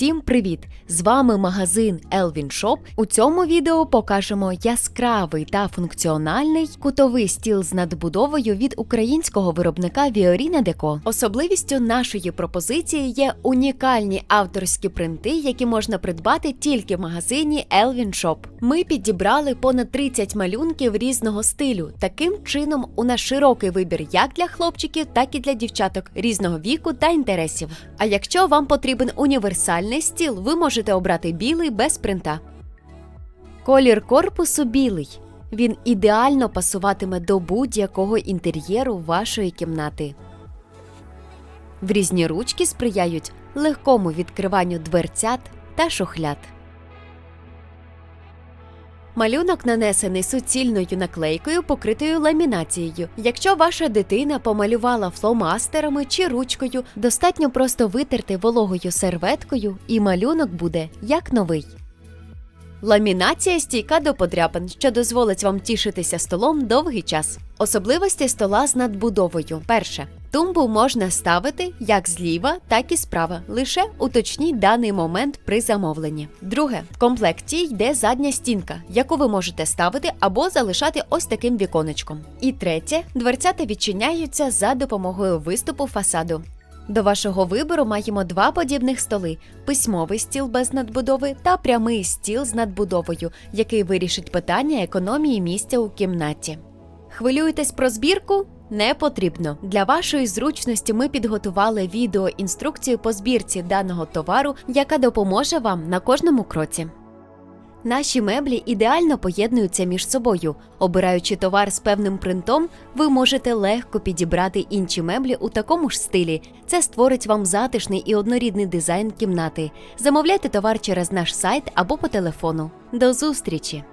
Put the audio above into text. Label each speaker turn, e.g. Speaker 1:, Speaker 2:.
Speaker 1: Усім привіт! З вами магазин Elvin Shop. У цьому відео покажемо яскравий та функціональний кутовий стіл з надбудовою від українського виробника Viorina Deco. Особливістю нашої пропозиції є унікальні авторські принти, які можна придбати тільки в магазині Elvin Shop. Ми підібрали понад 30 малюнків різного стилю. Таким чином, у нас широкий вибір як для хлопчиків, так і для дівчаток різного віку та інтересів. А якщо вам потрібен універсальний стіл, ви можете обрати білий без принта. Колір корпусу білий. Він ідеально пасуватиме до будь-якого інтер'єру вашої кімнати. Врізні ручки сприяють легкому відкриванню дверцят та шухляд. Малюнок нанесений суцільною наклейкою, покритою ламінацією. Якщо ваша дитина помалювала фломастерами чи ручкою, достатньо просто витерти вологою серветкою, і малюнок буде як новий. Ламінація стійка до подряпин, що дозволить вам тішитися столом довгий час. Особливості стола з надбудовою. Перше. Тумбу можна ставити як зліва, так і справа. Лише уточніть даний момент при замовленні. Друге, в комплекті йде задня стінка, яку ви можете ставити або залишати ось таким віконечком. І третє, дверцята відчиняються за допомогою виступу фасаду. До вашого вибору маємо два подібних столи: письмовий стіл без надбудови та прямий стіл з надбудовою, який вирішить питання економії місця у кімнаті. Хвилюєтесь про збірку? Не потрібно. Для вашої зручності ми підготували відеоінструкцію по збірці даного товару, яка допоможе вам на кожному кроці. Наші меблі ідеально поєднуються між собою. Обираючи товар з певним принтом, ви можете легко підібрати інші меблі у такому ж стилі. Це створить вам затишний і однорідний дизайн кімнати. Замовляйте товар через наш сайт або по телефону. До зустрічі!